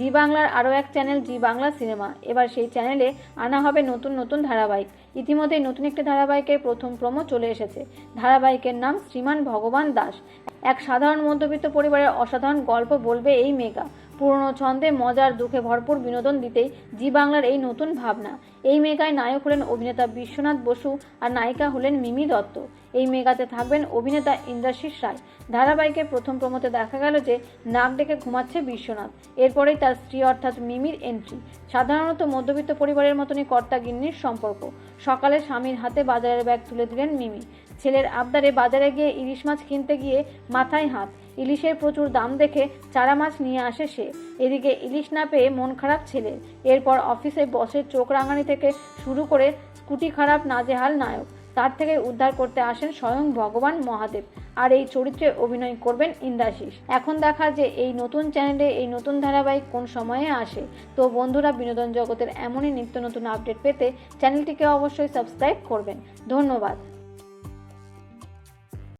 জি বাংলার আরও এক চ্যানেল জি বাংলা সিনেমা। এবার সেই চ্যানেলে আনা হবে নতুন নতুন ধারাবাহিক। ইতিমধ্যেই নতুন একটি ধারাবাহিকের প্রথম প্রমো চলে এসেছে। ধারাবাহিকের নাম শ্রীমান ভগবান দাস। এক সাধারণ মধ্যবিত্ত পরিবারের অসাধারণ গল্প বলবে এই মেগা। পুরনো ছন্দে মজার দুঃখে ভরপুর বিনোদন দিতেই জি বাংলার এই নতুন ভাবনা। এই মেগায় নায়ক হলেন অভিনেতা বিশ্বনাথ বসু আর নায়িকা হলেন মিমি দত্ত। এই মেগাতে থাকবেন অভিনেতা ইন্দ্রাশিস রায়। ধারাবাহিকের প্রথম প্রমোতে দেখা গেল যে নাক ডেকে ঘুমাচ্ছে বিশ্বনাথ। এরপরেই তার স্ত্রী অর্থাৎ মিমির এন্ট্রি সাধারণত মধ্যবিত্ত পরিবারের মতনই কর্তা গিন্নির সম্পর্ক। সকালে স্বামীর হাতে বাজারের ব্যাগ তুলে দিলেন মিমি। ছেলের আবদারে বাজারে গিয়ে ইলিশ মাছ কিনতে গিয়ে মাথায় হাত। ইলিশের প্রচুর দাম দেখে চারা মাছ নিয়ে আসে সে। এদিকে ইলিশ না পেয়ে মন খারাপ ছেলের এরপর অফিসে বসের চোখ রাঙানি থেকে শুরু করে স্কুটি খারাপ নাজেহাল নায়ক। তার থেকে উদ্ধার করতে আসেন স্বয়ং ভগবান মহাদেব। আর এই চরিত্রে অভিনয় করবেন ইন্দ্রাশিস। এখন দেখা যে এই নতুন চ্যানেলে এই নতুন ধারাবাহিক কোন সময়ে আসে। তো বন্ধুরা, বিনোদন জগতের এমনই নিত্য নতুন আপডেট পেতে চ্যানেলটিকে অবশ্যই সাবস্ক্রাইব করবেন। ধন্যবাদ।